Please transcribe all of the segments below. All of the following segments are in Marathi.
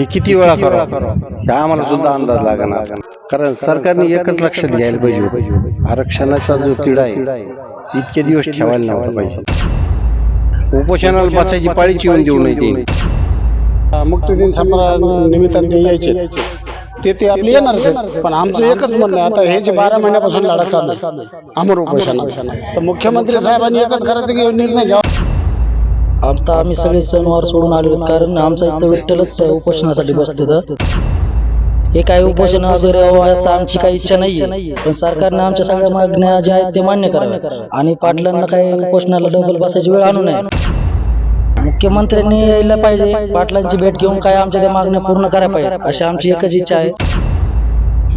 हे किती वेळा करावं? हे आम्हाला सुद्धा अंदाज लागणार कारण सरकारने एकच लक्षात घ्यायला पाहिजे आरक्षणाचा जो तिढा आहे इतके दिवस ठेवायला नव्हता पाहिजे. उपोषणाला बसायची पाळीची येऊन देऊ नये ते. मुक्तदिन समारंभ निमित्ताने ते यायचे. ते ते आपले येणारच आहेत. पण आमचं एकच म्हणणं आहे आता हे जे बारा महिन्यापासून लढा चालू आहे. अमर उपोषणा तर मुख्यमंत्री साहेबांनी एकच करायचं की निर्णय घ्यावा आता आम्ही सगळे सणवार सोडून आलो कारण आमचा इथं विठ्ठलच उपोषणासाठी बसते हे काही उपोषण वगैरे हो, आमची काही इच्छा नाही पण सरकारने आमच्या सगळ्या मागण्या ज्या आहेत ते मान्य कराव्या आणि पाटलांना काही उपोषणाला डबल बसायची वेळ आणू नये. मुख्यमंत्र्यांनी यायला पाहिजे. पाटलांची भेट घेऊन काय आमच्या त्या मागण्या पूर्ण करायला पाहिजे अशी आमची एकच इच्छा आहे.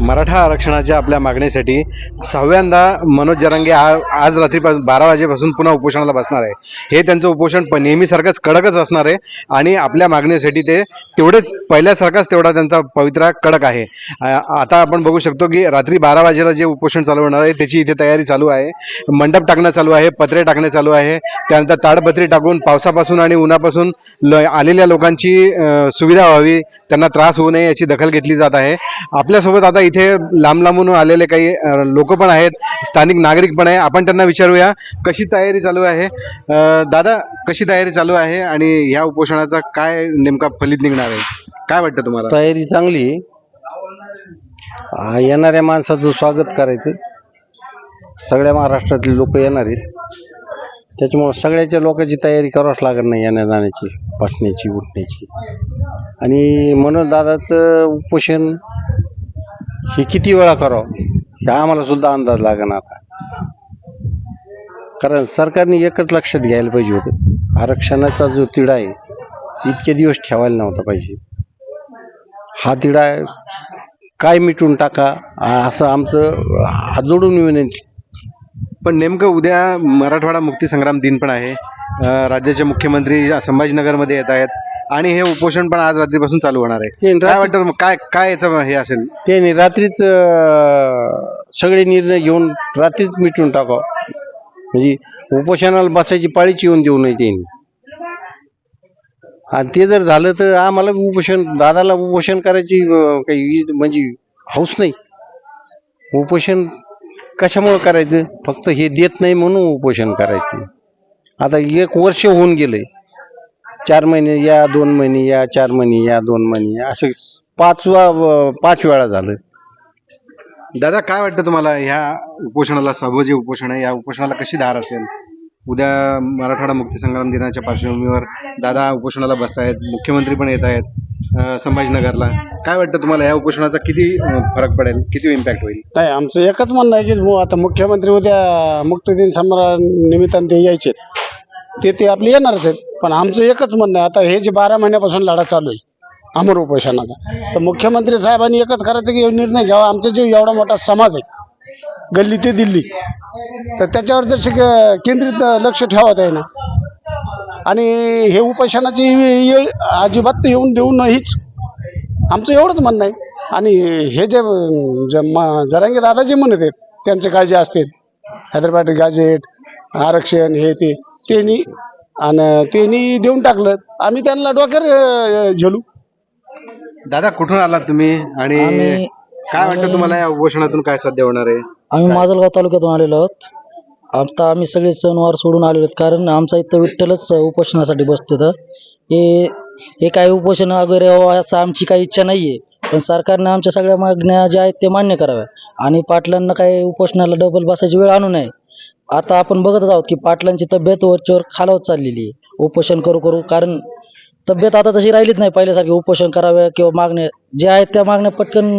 मराठा आरक्षणाच्या आपल्या मागणीसाठी सहाव्यांदा मनोज जरांगे आज रात्रीपासून बारा वाजेपासून पुन्हा उपोषणाला बसणार आहे. हे त्यांचं उपोषण पण नेहमीसारखंच कडकच असणार आहे आणि आपल्या मागणीसाठी ते तेवढेच पहिल्यासारखाच तेवढा त्यांचा पवित्रा कडक आहे. आता आपण बघू शकतो की रात्री बारा वाजेला जे उपोषण चालू होणार आहे त्याची इथे तयारी चालू आहे. मंडप टाकणं चालू आहे पत्रे टाकणे चालू आहे. त्यानंतर ताडपत्री टाकून पावसापासून आणि उन्हापासून आलेल्या लोकांची सुविधा व्हावी त्यांना त्रास होऊ नये याची दखल घेतली जात आहे. आपल्यासोबत आता इथे लांब लांबून आलेले काही लोक पण आहेत स्थानिक नागरिक पण आहे. आपण त्यांना विचारूया कशी तयारी चालू आहे? दादा कशी तयारी चालू आहे आणि ह्या उपोषणाचा काय नेमका फलित निघणार आहे? काय वाटतं तुम्हाला? तयारी चांगली आहे. येणाऱ्या माणसाचं स्वागत करायचं. सगळ्या महाराष्ट्रातले लोक येणार आहेत. त्याच्यामुळं सगळ्याच्या लोकांची तयारी करावंच लागत नाही येण्या जाण्याची बसण्याची उठण्याची. आणि म्हणून दादाचं उपोषण हे किती वेळा करावं? हे आम्हाला सुद्धा अंदाज लागणार आता. कारण सरकारने एकच लक्षात घ्यायला पाहिजे होतं. आरक्षणाचा जो तिढा आहे इतके दिवस ठेवायला नव्हता पाहिजे. हा तिढा काय मिटून टाका असं आमचं हात जोडून विनंती. पण नेमकं उद्या मराठवाडा मुक्ती संग्राम दिन पण आहे. राज्याचे मुख्यमंत्री संभाजीनगरमध्ये येत आहेत. आणि हे उपोषण पण आज रात्रीपासून चालू होणार आहे. ते काय वाटतं काय काय याचं हे असेल? त्यांनी रात्रीच सगळे निर्णय घेऊन रात्रीच मिटून टाकावं. म्हणजे उपोषणाला बसायची पाळीची येऊन देऊ नये त्यांनी. आणि ते जर झालं तर आम्हाला उपोषण दादाला उपोषण करायची काही म्हणजे हौस नाही. उपोषण कशामुळं करायचं? फक्त हे देत नाही म्हणून उपोषण करायचं. आता एक वर्ष होऊन गेलंय. चार महिने या दोन महिने या चार महिने या दोन महिने या असं पाचवा पाच वेळा झालं. दादा काय वाटतं तुम्हाला ह्या उपोषणाला सभा जे उपोषण आहे या उपोषणाला कशी धार असेल? उद्या मराठवाडा मुक्ती संग्राम दिनाच्या पार्श्वभूमीवर दादा उपोषणाला बसतायत मुख्यमंत्री पण येत आहेत संभाजीनगरला. काय वाटतं तुम्हाला या उपोषणाचा किती फरक पडेल? किती इम्पॅक्ट होईल? नाही आमचं एकच म्हणणं आहे की आता मुख्यमंत्री उद्या मुक्तदिन समारंभ निमित्ताने ते यायचे ते ते आपले येणारच आहेत. पण आमचं एकच म्हणणं आहे आता हे जे बारा महिन्यापासून लढा चालू आहे अमर उपोषणाचा. तर मुख्यमंत्री साहेबांनी एकच करायचं की निर्णय घ्यावा. आमचा जो एवढा मोठा समाज आहे गल्ली ते दिल्ली तर त्याच्यावर जर शिक- केंद्रित लक्ष ठेवत आहे ना. आणि हे उपोषणाची येळ अजिबात येऊन देऊ नाहीच. आमचं एवढंच म्हणणं आहे. आणि हे जे जरांगे दादा जे म्हणत आहेत त्यांचे काय जे असतील. हैदराबाद गॅजेट आरक्षण हे ते. त्यांनी आणि त्यांनी देऊन टाकलं. आम्ही त्यांना डोक्यावर झेलू. दादा कुठून आलात तुम्ही? आणि आम्ही- काय वाटतं तुम्हाला या उपोषणातून काय सध्या होणार आहे? आम्ही माजलगाव तालुक्यातून आलेलो आहोत. आता आम्ही सगळे सणवार सोडून आलेलो आहोत. कारण आमचा इथं विठ्ठलच उपोषणासाठी बसते तर हे हे काही उपोषण वगैरे असं आमची काही इच्छा नाही आहे पण सरकारने आमच्या सगळ्या मागण्या ज्या आहेत ते मान्य कराव्या आणि पाटलांना काही उपोषणाला डबल बसायची वेळ आणू नये. आता आपण बघतच आहोत की पाटलांची तब्येत वरच्यावर खालावत चाललेली आहे. उपोषण करू करू कारण तब्येत आता तशी राहिलीच नाही पहिल्यासारखी. उपोषण कराव्या किंवा मागण्या ज्या आहेत त्या मागण्या पटकन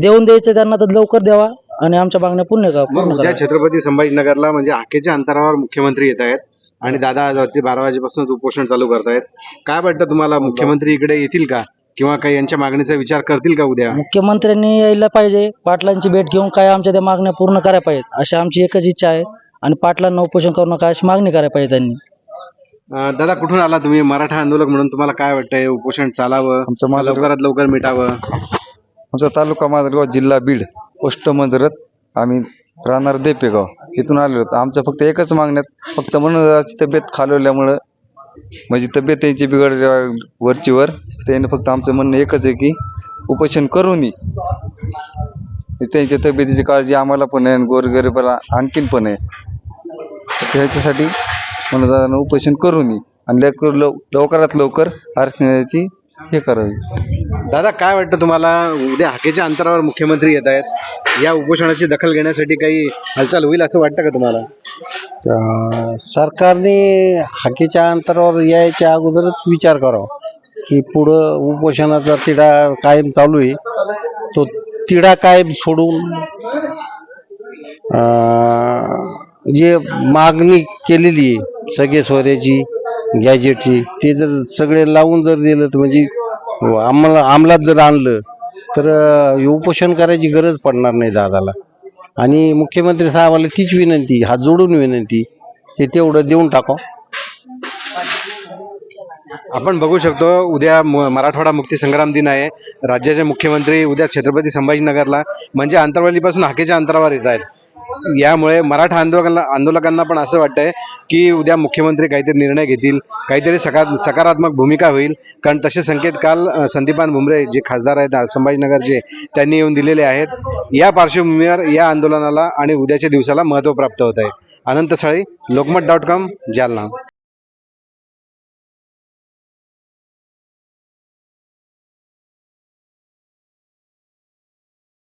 देऊन द्यायचं त्यांना तर लवकर द्यावा आणि आमच्या मागण्या पूर्ण का मग पूर्ण उद्या करा. छत्रपती संभाजीनगरला म्हणजे हाकेच्या अंतरावर मुख्यमंत्री येत आहेत आणि दादा आज रात्री बारा वाजेपासून उपोषण चालू करतायत. काय वाटतं तुम्हाला? मुख्यमंत्री इकडे येतील का? किंवा काही यांच्या मागणीचा विचार करतील का उद्या? मुख्यमंत्र्यांनी यायला पाहिजे. पाटलांची भेट घेऊन काय आमच्या त्या मागण्या पूर्ण करायला पाहिजेत. अशी आमची एकच इच्छा आहे. आणि पाटलांना उपोषण करू नका अशी मागणी करायला पाहिजे त्यांनी. अं, दादा कुठून आला तुम्ही? मराठा आंदोलक म्हणून तुम्हाला काय वाटतंय? उपोषण चालावं? आमचं मालगाव- लवकरात लवकर मिटावं? आमचा तालुका माजलगाव जिल्हा बीड पोस्ट मंदिरात आम्ही राहणार देपेगाव. इथून आलेलो होतो आमचं फक्त एकच मागण्यात फक्त मनोजाची तब्येत खालवल्यामुळं म्हणजे तब्येत त्यांची बिघड वरची वर त्याने फक्त आमचं म्हणणं एकच आहे की उपोषण करूनही त्यांच्या तब्येतीची काळजी आम्हाला पण आहे आणि गोरगरिबाला आणखीन पण आहे. तर ह्याच्यासाठी म्हणून उपोषण करूनही आणि लवकर लव लवकरात लवकर आरक्षणाची हे करावी. दादा काय वाटतं तुम्हाला? उद्या हाकेच्या अंतरावर मुख्यमंत्री येत आहेत. या उपोषणाची दखल घेण्यासाठी काही हालचाल होईल असं वाटतं का तुम्हाला? अं, सरकारने हाकेच्या अंतरावर यायच्या अगोदरच विचार करावा की पुढं उपोषणाचा तिढा कायम चालू आहे. तो तिढा काय सोडून जे मागणी केलेली आहे सगळे सोऱ्याची गॅजेटची ते जर सगळे लावून जर दिलं तर म्हणजे आम्हाला अंमलात जर आणलं तर उपोषण करायची गरज पडणार नाही दादाला. आणि मुख्यमंत्री साहेबाला तीच विनंती हात जोडून विनंती ते तेवढं देऊन टाका आपण बघू शकतो उद्या मराठवाडा मुक्ती संग्राम दिन आहे. राज्याचे मुख्यमंत्री उद्या छत्रपती संभाजीनगरला म्हणजे आंतरवालीपासून हाकेच्या अंतरावर येत आहेत. यामुळे मराठा आंदोलकांना आंदोलकांना पण असं वाटतंय की उद्या मुख्यमंत्री काहीतरी निर्णय घेतील काहीतरी सका सकारात्मक भूमिका होईल. कारण तसे संकेत काल संदीपान भुमरे जे खासदार आहेत संभाजीनगरचे त्यांनी येऊन दिलेले आहेत. या पार्श्वभूमीवर या आंदोलनाला आणि उद्याच्या दिवसाला महत्त्व प्राप्त होत आहे. Anant Sali Lokmat dot com Jalna.